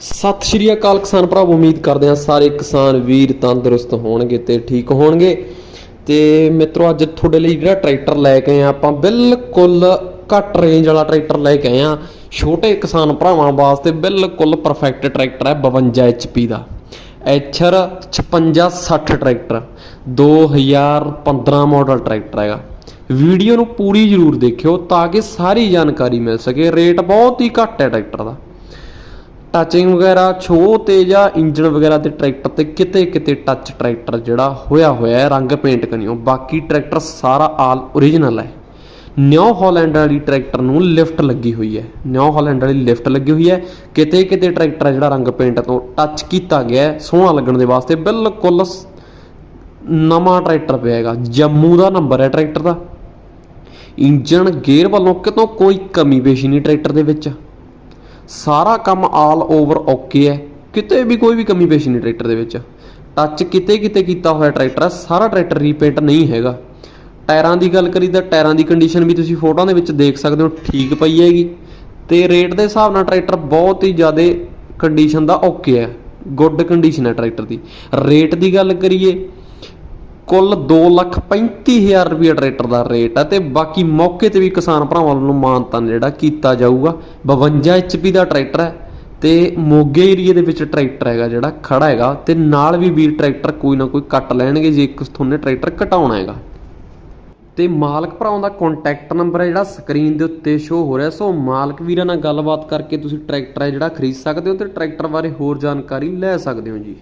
ਸਤਿ ਸ਼੍ਰੀ ਅਕਾਲ ਕਿਸਾਨ ਭਰਾਵੋ, ਉਮੀਦ ਕਰਦੇ ਹਾਂ ਸਾਰੇ ਕਿਸਾਨ ਵੀਰ ਤੰਦਰੁਸਤ ਹੋਣਗੇ ਤੇ ਠੀਕ ਹੋਣਗੇ। ਤੇ ਮਿੱਤਰੋ, ਅੱਜ ਤੁਹਾਡੇ ਲਈ ਜਿਹੜਾ ਟਰੈਕਟਰ ਲੈ ਕੇ ਆਏ ਆ ਆਪਾਂ ਬਿਲਕੁਲ ਘੱਟ ਰੇਂਜ ਵਾਲਾ ਟਰੈਕਟਰ ਲੈ ਕੇ ਆਏ ਆ ਛੋਟੇ ਕਿਸਾਨ ਭਰਾਵਾਂ ਵਾਸਤੇ ਬਿਲਕੁਲ ਪਰਫੈਕਟ ਟਰੈਕਟਰ ਹੈ 52 HP ਦਾ। ਐਚਰ 5660 ਟਰੈਕਟਰ 2015 ਮਾਡਲ ਟਰੈਕਟਰ ਹੈਗਾ। ਵੀਡੀਓ ਨੂੰ ਪੂਰੀ ਜ਼ਰੂਰ ਦੇਖਿਓ ਤਾਂ ਕਿ ਸਾਰੀ ਜਾਣਕਾਰੀ ਮਿਲ ਸਕੇ। ਰੇਟ ਬਹੁਤ ਹੀ ਘੱਟ ਹੈ ਟਰੈਕਟਰ ਦਾ। ਟੱਚਿੰਗ ਵਗੈਰਾ ਛੋ ਤੇ ਜਾਂ ਇੰਜਨ ਵਗੈਰਾ ਤੇ ਟਰੈਕਟਰ ਤੇ ਕਿਤੇ ਕਿਤੇ ਟੱਚ ਟਰੈਕਟਰ ਜਿਹੜਾ ਹੋਇਆ ਹੋਇਆ ਹੈ, ਰੰਗ ਪੇਂਟ ਕਰਿਓ। ਬਾਕੀ ਟਰੈਕਟਰ ਸਾਰਾ ਆਲ ਓਰੀਜਨਲ ਹੈ। ਨਿਊ ਹਾਲੈਂਡ ਵਾਲੀ ਟਰੈਕਟਰ ਨੂੰ ਲਿਫਟ ਲੱਗੀ ਹੋਈ ਹੈ। ਨਿਊ ਹਾਲੈਂਡ ਵਾਲੀ ਲਿਫਟ ਲੱਗੀ ਹੋਈ ਹੈ। ਕਿਤੇ ਕਿਤੇ ਟਰੈਕਟਰ ਜਿਹੜਾ ਰੰਗ ਪੇਂਟ ਤੋਂ ਟੱਚ ਕੀਤਾ ਗਿਆ ਹੈ, ਸੋਹਣਾ ਲੱਗਣ ਦੇ ਵਾਸਤੇ ਬਿਲਕੁਲ ਨਵਾਂ ਟਰੈਕਟਰ ਪਿਆ ਹੈਗਾ। ਜੰਮੂ ਦਾ ਨੰਬਰ ਹੈ ਟਰੈਕਟਰ ਦਾ। ਇੰਜਨ ਗੇਅਰ ਵੱਲੋਂ ਕਿਤੋਂ ਕੋਈ ਕਮੀ ਪੇਸ਼ੀ ਨਹੀਂ ਟਰੈਕਟਰ ਦੇ ਵਿੱਚ। ਸਾਰਾ ਕੰਮ ਆਲ ਓਵਰ ਓਕੇ ਹੈ। ਕਿਤੇ ਵੀ ਕੋਈ ਵੀ ਕਮੀ ਪੇਸ਼ੀ ਨਹੀਂ ਟਰੈਕਟਰ ਦੇ ਵਿੱਚ। ਟੱਚ ਕਿਤੇ ਕਿਤੇ ਕੀਤਾ ਹੋਇਆ ਟਰੈਕਟਰ ਹੈ, ਸਾਰਾ ਟਰੈਕਟਰ ਰੀਪੇਂਟ ਨਹੀਂ ਹੈਗਾ। ਟਾਇਰਾਂ ਦੀ ਗੱਲ ਕਰੀ ਤਾਂ ਟਾਇਰਾਂ ਦੀ ਕੰਡੀਸ਼ਨ ਵੀ ਤੁਸੀਂ ਫੋਟੋਆਂ ਦੇ ਵਿੱਚ ਦੇਖ ਸਕਦੇ ਹੋ, ਠੀਕ ਪਈ ਹੈਗੀ। ਤੇ ਰੇਟ ਦੇ ਹਿਸਾਬ ਨਾਲ ਟਰੈਕਟਰ ਬਹੁਤ ਹੀ ਜ਼ਿਆਦਾ ਕੰਡੀਸ਼ਨ ਦਾ ਓਕੇ ਹੈ। ਗੁੱਡ ਕੰਡੀਸ਼ਨ ਹੈ ਟਰੈਕਟਰ ਦੀ। ਰੇਟ ਦੀ ਗੱਲ ਕਰੀਏ ਕੁੱਲ 235000 ਰੁਪਏ ਟਰੈਕਟਰ ਦਾ ਰੇਟ ਹੈ ਤੇ ਬਾਕੀ ਮੌਕੇ ਤੇ ਵੀ ਕਿਸਾਨ ਭਰਾਵਾਂ ਵੱਲੋਂ ਮਾਨਤਾ ਜਿਹੜਾ ਕੀਤਾ ਜਾਊਗਾ। 52 HP ਦਾ ਟਰੈਕਟਰ ਹੈ ਤੇ ਮੋਗੇ ਏਰੀਏ ਦੇ ਵਿੱਚ ਟਰੈਕਟਰ ਹੈਗਾ ਜਿਹੜਾ ਖੜਾ ਹੈਗਾ ਤੇ ਨਾਲ ਵੀ ਵੀਰ ਟਰੈਕਟਰ ਕੋਈ ਨਾ ਕੋਈ ਕੱਟ ਲੈਣਗੇ ਜੇ ਇੱਕ ਤੁਹਾਨੂੰ ਟਰੈਕਟਰ ਘਟਾਉਣਾ ਹੈਗਾ। ਤੇ ਮਾਲਕ ਭਰਾਵਾਂ ਦਾ ਕੰਟੈਕਟ ਨੰਬਰ ਹੈ ਜਿਹੜਾ ਸਕਰੀਨ ਦੇ ਉੱਤੇ ਸ਼ੋ ਹੋ ਰਿਹਾ। ਸੋ ਮਾਲਕ ਵੀਰਾਂ ਨਾਲ ਗੱਲਬਾਤ ਕਰਕੇ ਤੁਸੀਂ ਟਰੈਕਟਰ ਹੈ ਜਿਹੜਾ ਖਰੀਦ ਸਕਦੇ ਹੋ ਤੇ ਟਰੈਕਟਰ ਬਾਰੇ ਹੋਰ ਜਾਣਕਾਰੀ ਲੈ ਸਕਦੇ ਹੋ ਜੀ।